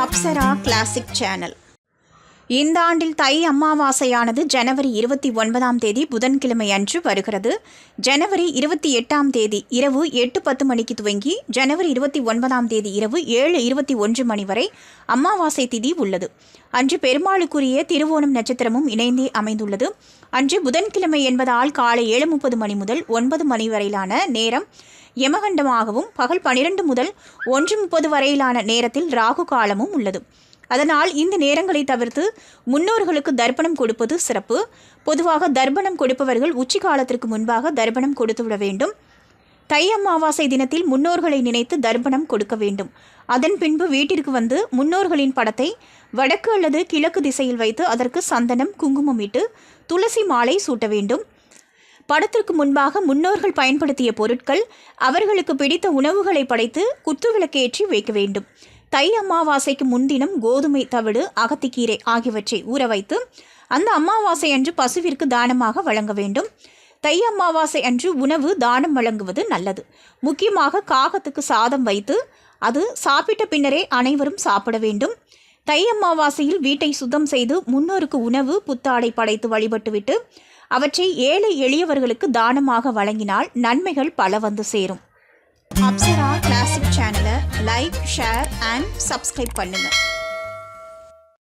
Apsara classic channel இந்த ஆண்டில் தை அமாவாசையானது ஜனவரி இருபத்தி ஒன்பதாம் தேதி புதன்கிழமை அன்று வருகிறது. ஜனவரி இருபத்தி எட்டாம் தேதி இரவு எட்டு பத்து மணிக்கு துவங்கி ஜனவரி இருபத்தி ஒன்பதாம் தேதி இரவு ஏழு இருபத்தி ஒன்று மணி வரை அமாவாசை திதி உள்ளது. அன்று பெருமாளுக்குரிய திருவோணம் நட்சத்திரமும் இணைந்தே அமைந்துள்ளது. அன்று புதன்கிழமை என்பதால் காலை ஏழு முப்பது மணி முதல் ஒன்பது மணி வரையிலான நேரம் யமகண்டமாகவும் பகல் பனிரெண்டு முதல் ஒன்று முப்பது வரையிலான நேரத்தில் ராகு காலமும் உள்ளது. அதனால் இந்த நேரங்களை தவிர்த்து முன்னோர்களுக்கு தர்ப்பணம் கொடுப்பது சிறப்பு. பொதுவாக தர்ப்பணம் கொடுப்பவர்கள் உச்சி காலத்திற்கு முன்பாக தர்ப்பணம் கொடுத்துவிட வேண்டும். தை அமாவாசை தினத்தில் முன்னோர்களை நினைத்து தர்ப்பணம் கொடுக்க வேண்டும். அதன் பின்பு வீட்டிற்கு வந்து முன்னோர்களின் படத்தை வடக்கு அல்லது கிழக்கு திசையில் வைத்து அதற்கு சந்தனம் குங்குமம் இட்டு துளசி மாலை சூட்ட வேண்டும். படத்திற்கு முன்பாக முன்னோர்கள் பயன்படுத்திய பொருட்கள் அவர்களுக்கு பிடித்த உணவுகளை படைத்து குத்துவிளக்கேற்றி வைக்க வேண்டும். தை அமாவாசைக்கு முன்தினம் கோதுமை தவிடு அகத்திக்கீரை ஆகியவற்றை ஊற வைத்து அந்த அமாவாசை அன்று பசுவிற்கு தானமாக வழங்க வேண்டும். தை அமாவாசை அன்று உணவு தானம் வழங்குவது நல்லது. முக்கியமாக காகத்துக்கு சாதம் வைத்து அது சாப்பிட்ட பின்னரே அனைவரும் சாப்பிட வேண்டும். தை அமாவாசையில் வீட்டை சுத்தம் செய்து முன்னோருக்கு உணவு புத்தாடை படைத்து வழிபட்டுவிட்டு அவற்றை ஏழை எளியவர்களுக்கு தானமாக வழங்கினால் நன்மைகள் பல வந்து சேரும். அப்சரா கிளாசிக் சேனலை லைக் ஷேர் அண்ட் சப்ஸ்கிரைப் பண்ணுங்கள்